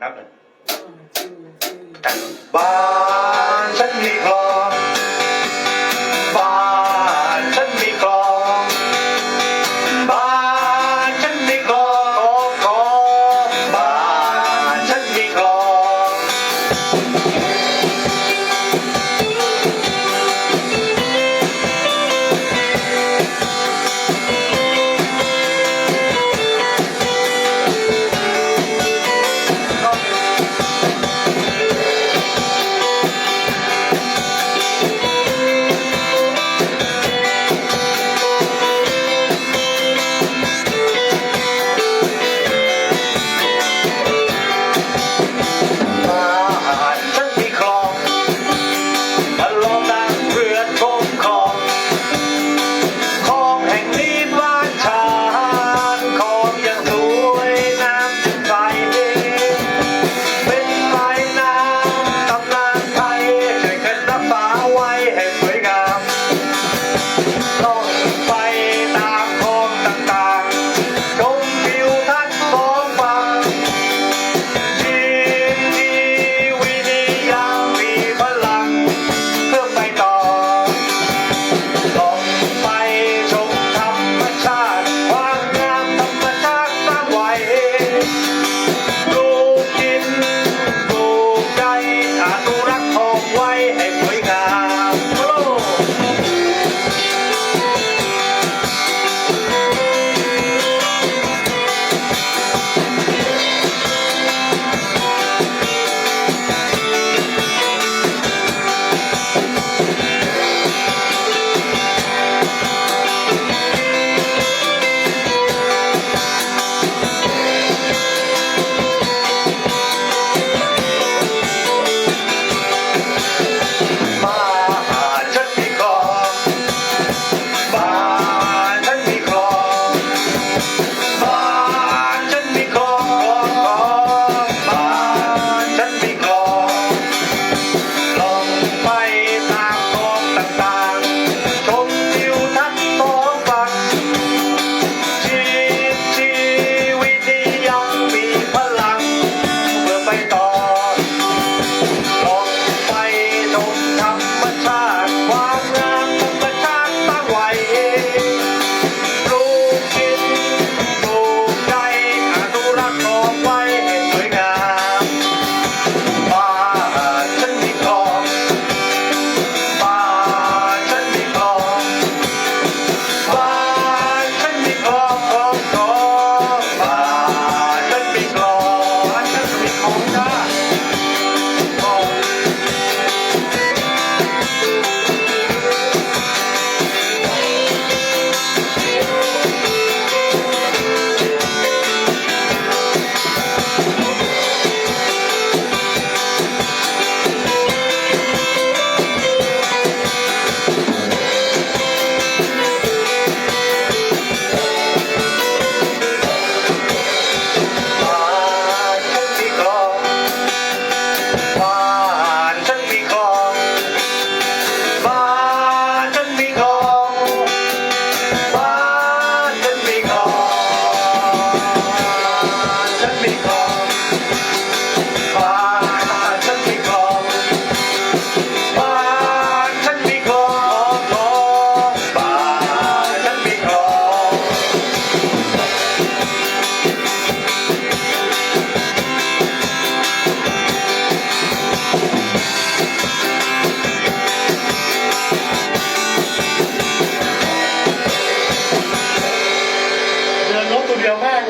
nắp lên thành ba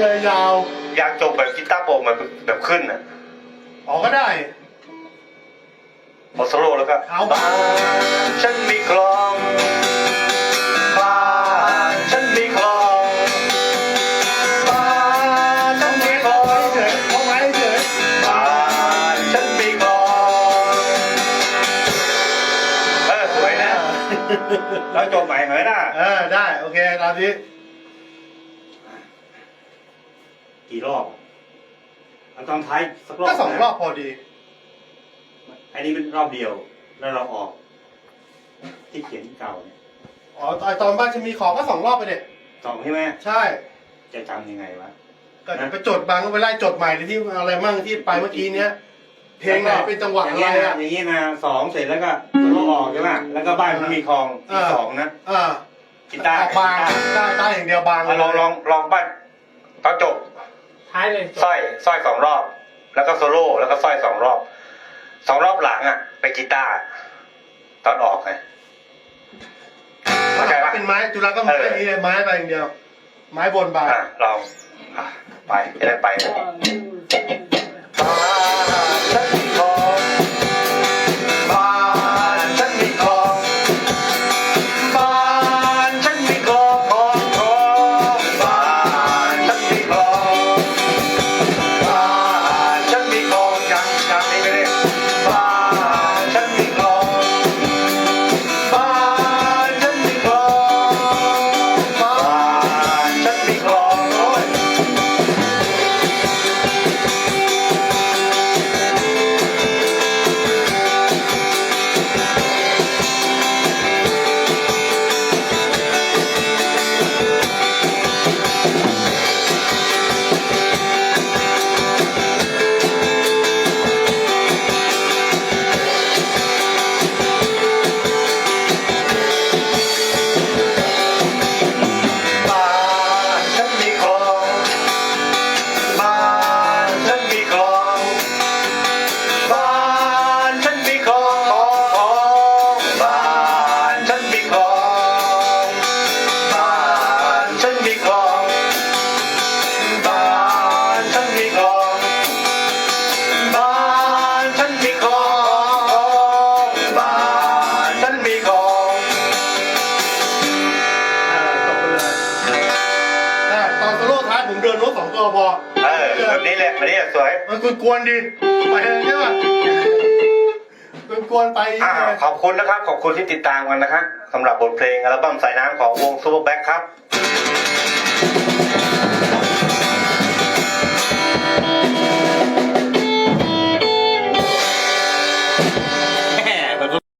เลยยาว อยากจบแบบกีตาร์โปร่งแบบแบบขึ้นอะออกก็ได้หอดโโลแล้วก็เอาบ้านฉันมีกลองบ้านฉันมีกลองบ้านฉันมีคลองเฉยเอาไม้เฉยบ้านฉันมีกลองเออสวยนะแล้วจบใหม่เหรอนะเออได้ โอเคตามนี้ กี่รอบอันตอนท้ายสักรอบก็สองรอบพอดี อันนี้เป็นรอบเดียว แล้วเราออก ที่เขียนเก่าเนี่ยอ๋อตอนบ้านจะมีของก็สองรอบไปเนี่ยสองใช่ไหมใช่ จะจำยังไงวะก็ไปจดบางก็ไปไล่จดใหม่เลที่อะไรมั่งที่ไปเมื่อกี้เนี้ยเพลงไหนเป็นจังหวะอะไรอย่างเงี้ยนะสองเสร็จแล้วก็เราออกใช่ไหมแล้วก็บ้านมันมีคลองสองนะกีตาร์บางกีตาร์อย่างเดียวบางลองลองลองบ้านตอนจบ ท้ายเลยสร้อยสร้อยสองรอบ แล้วก็โซโล่แล้วก็สร้อยสองรอบสองรอบหลังอะไปนกีตาร์ตอนออกไงเข้าใจปะเป็นไม้จุฬาก็ไม้นี้เลยไม้ไปอย่างเดียว ไม้บนบางอะลองอะไปจะได้ไป เดินรถสองตัวพอเออแบบนี้แหละแบบนี้แหละสวยมันกวนๆดีไปเลยใช่ป่ะมันกวนไปอ่าขอบคุณนะครับ ขอบคุณที่ติดตามกันนะครับสำหรับบทเพลงอัลบั้มสายน้ำของวงซูเปอร์แบ็คครับ